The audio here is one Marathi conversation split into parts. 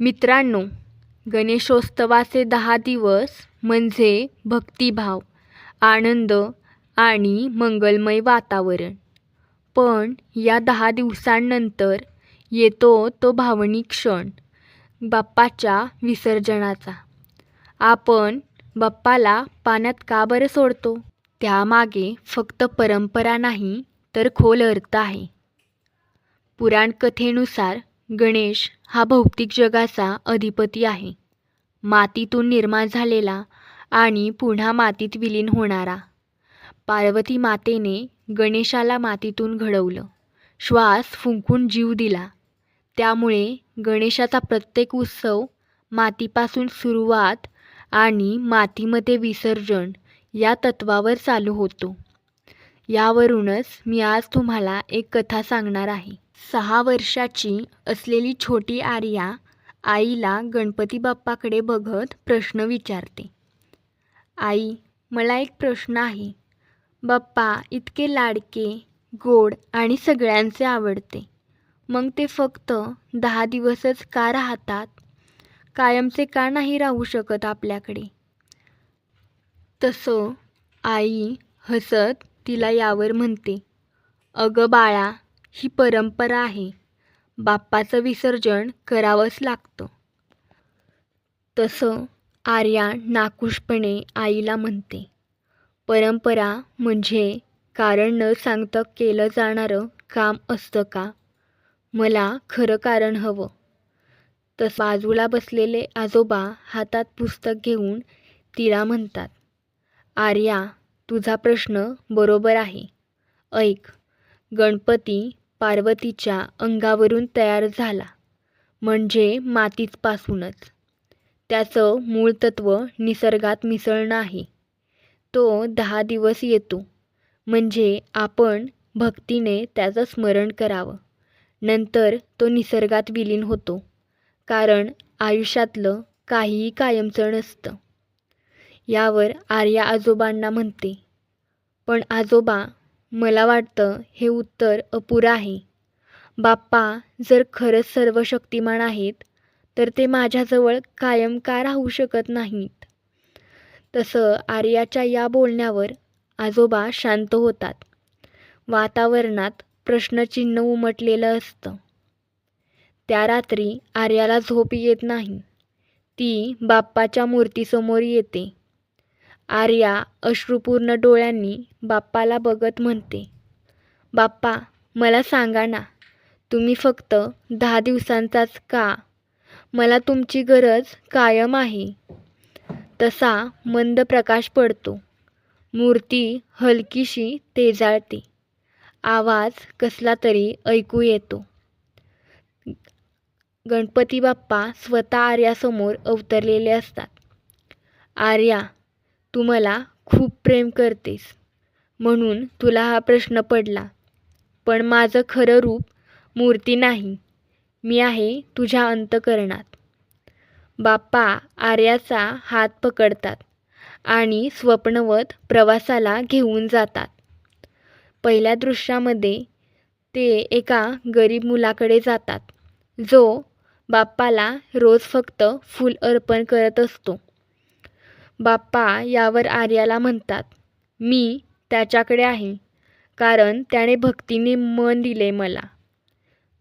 मित्रांनो गणेशोत्सवाचे दहा दिवस म्हणजे भक्तिभाव आनंद आणि मंगलमय वातावरण. पण या दहा दिवसांनंतर येतो तो भावनिक क्षण बाप्पाच्या विसर्जनाचा. आपण बाप्पाला पाण्यात का बरं सोडतो? त्यामागे फक्त परंपरा नाही तर खोल अर्थ आहे. पुराणकथेनुसार गणेश हा भौतिक जगाचा अधिपती आहे. मातीतून निर्माण झालेला आणि पुन्हा मातीत विलीन होणारा. पार्वती मातेने गणेशाला मातीतून घडवलं. श्वास फुंकून जीव दिला. त्यामुळे गणेशाचा प्रत्येक उत्सव मातीपासून सुरुवात आणि मातीमध्ये विसर्जन या तत्वावर चालू होतो. यावरूनच मी आज तुम्हाला एक कथा सांगणार आहे. सहा वर्षाची असलेली छोटी आर्या आईला गणपती बाप्पाकडे बघत प्रश्न विचारते. आई मला एक प्रश्न आहे. बाप्पा इतके लाडके गोड आणि सगळ्यांचे आवडते. मग ते फक्त दहा दिवसच का राहतात? कायमचे का नाही राहू शकत आपल्याकडे? तसं आई हसत तिला यावर म्हणते. अगं बाळा ही परंपरा आहे. बाप्पाचं विसर्जन करावंच लागतं. तसं आर्या नाकुशपणे आईला म्हणते परंपरा म्हणजे कारण न सांगता केलं जाणारं काम असतं का? मला खरं कारण हवं. तसं बाजूला बसलेले आजोबा हातात पुस्तक घेऊन तिला म्हणतात आर्या तुझा प्रश्न बरोबर आहे. ऐक गणपती पार्वतीच्या अंगावरून तयार झाला. म्हणजे मातीचपासूनच त्याचं मूळ तत्त्व निसर्गात मिसळणं आहे तो दहा दिवस येतो. म्हणजे आपण भक्तीने त्याचं स्मरण करावं. नंतर तो निसर्गात विलीन होतो. कारण आयुष्यातलं काहीही कायमचं नसतं. यावर आर्या आजोबांना म्हणते पण आजोबा मला वाटतं हे उत्तर अपुरं आहे. बाप्पा जर खरंच सर्व शक्तिमान आहेत तर ते माझ्याजवळ कायम का राहू शकत नाहीत. तसं आर्याच्या या बोलण्यावर आजोबा शांत होतात. वातावरणात प्रश्नचिन्ह उमटलेलं असतं. त्या रात्री आर्याला झोप येत नाही. ती बाप्पाच्या मूर्तीसमोर येते. आर्या अश्रुपूर्ण डोळ्यांनी बाप्पाला बघत म्हणते बाप्पा मला सांगा ना तुम्ही फक्त दहा दिवसांचाच का? मला तुमची गरज कायम आहे. तसा मंद प्रकाश पडतो. मूर्ती हलकीशी तेजाळते. आवाज कसला तरी ऐकू येतो. गणपती बाप्पा स्वतः आर्यासमोर अवतरलेले असतात. आर्या तू मला खूप प्रेम करतेस. म्हणून तुला हा प्रश्न पडला. पण माझं खरं रूप मूर्ती नाही. मी आहे तुझ्या अंतकरणात. बाप्पा आर्याचा हात पकडतात आणि स्वप्नवत प्रवासाला घेऊन जातात. पहिल्या दृश्यामध्ये ते एका गरीब मुलाकडे जातात. जो बाप्पाला रोज फक्त फूल अर्पण करत असतो. बाप्पा यावर आर्याला म्हणतात मी त्याच्याकडे आहे कारण त्याने भक्तीने मन दिले मला.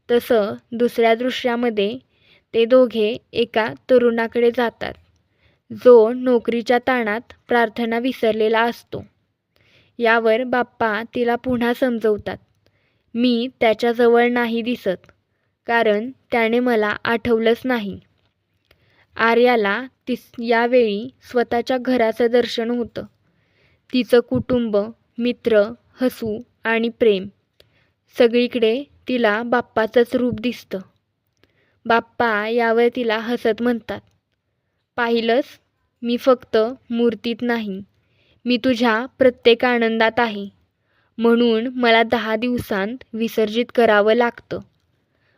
तसं दुसऱ्या दृश्यामध्ये ते दोघे एका तरुणाकडे जातात जो नोकरीच्या ताणात प्रार्थना विसरलेला असतो. यावर बाप्पा तिला पुन्हा समजवतात मी त्याच्याजवळ नाही दिसत कारण त्याने मला आठवलंच नाही. आर्याला तिस यावेळी स्वतःच्या घराचं दर्शन होतं. तिचं कुटुंब मित्र हसू आणि प्रेम. सगळीकडे तिला बाप्पाचंच रूप दिसतं. बाप्पा यावर तिला हसत म्हणतात पाहिलंस? मी फक्त मूर्तीत नाही. मी तुझ्या प्रत्येक आनंदात आहे. म्हणून मला दहा दिवसांत विसर्जित करावं लागतं.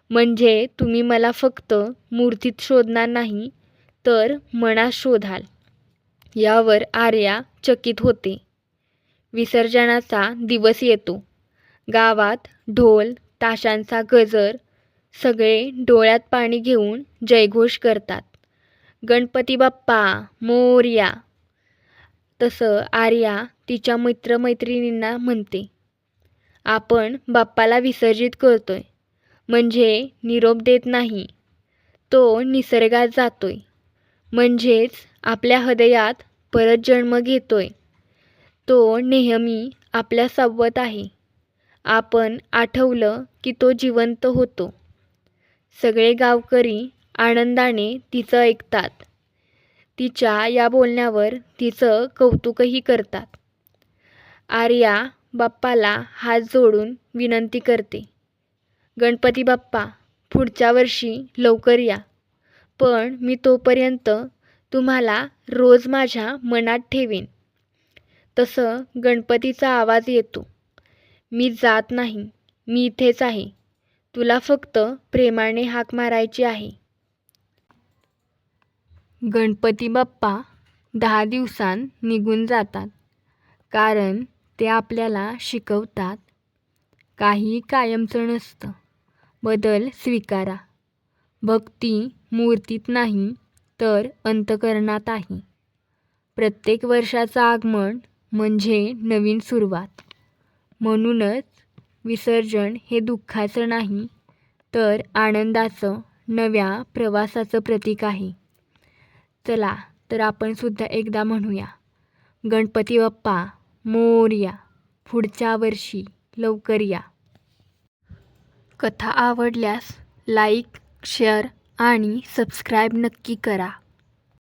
म्हणजे तुम्ही मला फक्त मूर्तीत शोधणार नाही तर मना शोधाल. यावर आर्या चकित होते. विसर्जनाचा दिवस येतो. गावात ढोल ताशांचा गजर सगळे डोळ्यात पाणी घेऊन जयघोष करतात. गणपती बाप्पा मोर्या. तसं आर्या तिच्या मित्रमैत्रिणींना म्हणते आपण बाप्पाला विसर्जित करतोय. म्हणजे निरोप देत नाही. तो निसर्गात जातोय. म्हणजेच आपल्या हृदयात परत जन्म घेतोय. तो नेहमी आपल्या सावत आहे. आपण आठवलं की तो जिवंत होतो. सगळे गावकरी आनंदाने तिचं ऐकतात. तिच्या या बोलण्यावर तिचं कौतुकही करतात. आर्या बाप्पाला हात जोडून विनंती करते. गणपती बाप्पा पुढच्या वर्षी लवकर या. पण मी तोपर्यंत तुम्हाला रोज माझ्या मनात ठेवेन. तसं गणपतीचा आवाज येतो. मी जात नाही. मी इथेच आहे. तुला फक्त प्रेमाने हाक मारायची आहे. गणपती बाप्पा दहा दिवसांत निघून जातात. कारण ते आपल्याला शिकवतात. काही कायमचं नसतं. बदल स्वीकारा. भक्ती मूर्तीत नाही तर अंतकरणात आहे. प्रत्येक वर्षाचं आगमन म्हणजे नवीन सुरुवात. म्हणूनच विसर्जन हे दुःखाचं नाही तर आनंदाचं नव्या प्रवासाचं प्रतीक आहे. चला तर आपण सुद्धा एकदा म्हणूया. गणपती बाप्पा मोर्या पुढच्या वर्षी लवकर या. कथा आवडल्यास लाईक शेअर आणि सबस्क्राईब नक्की करा.